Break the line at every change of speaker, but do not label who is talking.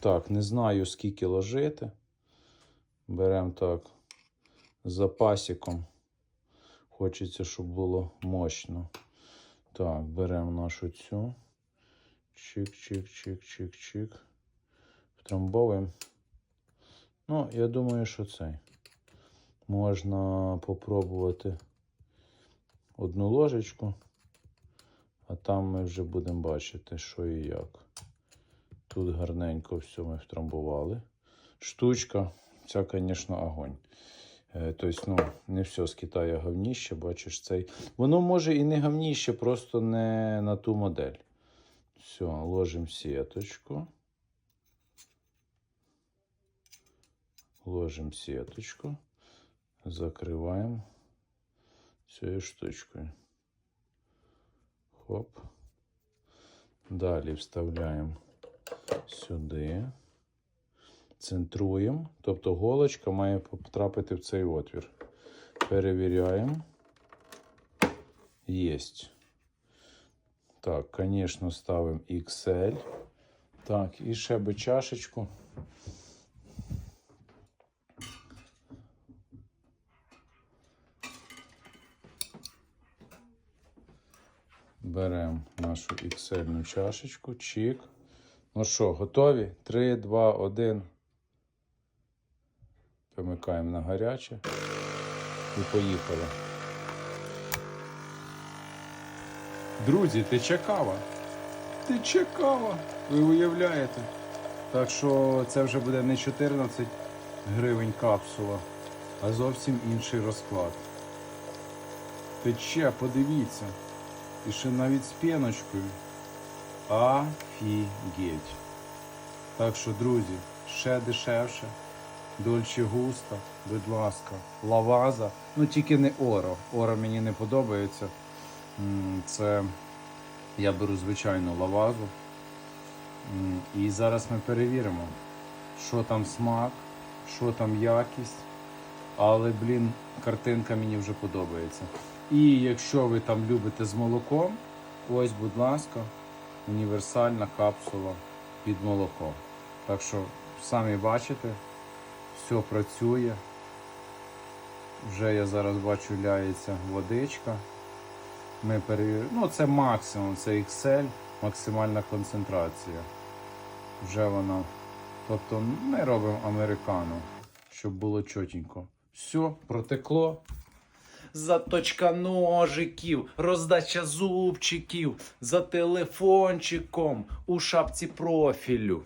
Так, не знаю, скільки ложити. Беремо так з запасиком. Хочеться, щоб було мощно. Так, беремо нашу цю. Чик-чик-чик-чик-чик. Втрамбовуємо. Ну, я думаю, що цей. Можна попробувати одну ложечку, а там ми вже будемо бачити, що і як. Тут гарненько все ми втрамбували. Штучка, ця, звісно, огонь. Е, Тобто, ну, не все з Китаю говніще, бачиш цей. Воно може і не говніще, просто не на ту модель. Все, ложимо сіточку. Ложимо сіточку. Закриваємо цією штучкою. Хоп. Далі вставляємо сюди. Центруємо. Тобто голочка має потрапити в цей отвір. Перевіряємо. Єсть. Так, звісно, ставимо XL. Так, і ще би чашечку. Беремо нашу XL чашечку, чик. Ну що, готові? 3, 2, 1. Помикаємо на гаряче. І поїхали. Друзі, тече кава. Тече кава. Ви уявляєте? Так що це вже буде не 14 гривень капсула, а зовсім інший розклад. Тече, подивіться. І ще навіть з піночкою. Офігеть. Так що, друзі, ще дешевше. Дольче густа, будь ласка, лаваза. Ну тільки не оро. Оро мені не подобається. Це я беру звичайну лавазу. І зараз ми перевіримо, що там смак, що там якість. Але, блін, картинка мені вже подобається. І якщо ви там любите з молоком, ось, будь ласка, універсальна капсула під молоко. Так що самі бачите, все працює. Вже я зараз бачу, ляється водичка. Ми перевіримо. Ну, це максимум, це XL, максимальна концентрація. Вже вона. Тобто ми робимо американу, щоб було чотенько. Все, протекло. Заточка ножиків, роздача зубчиків за телефончиком у шапці профілю.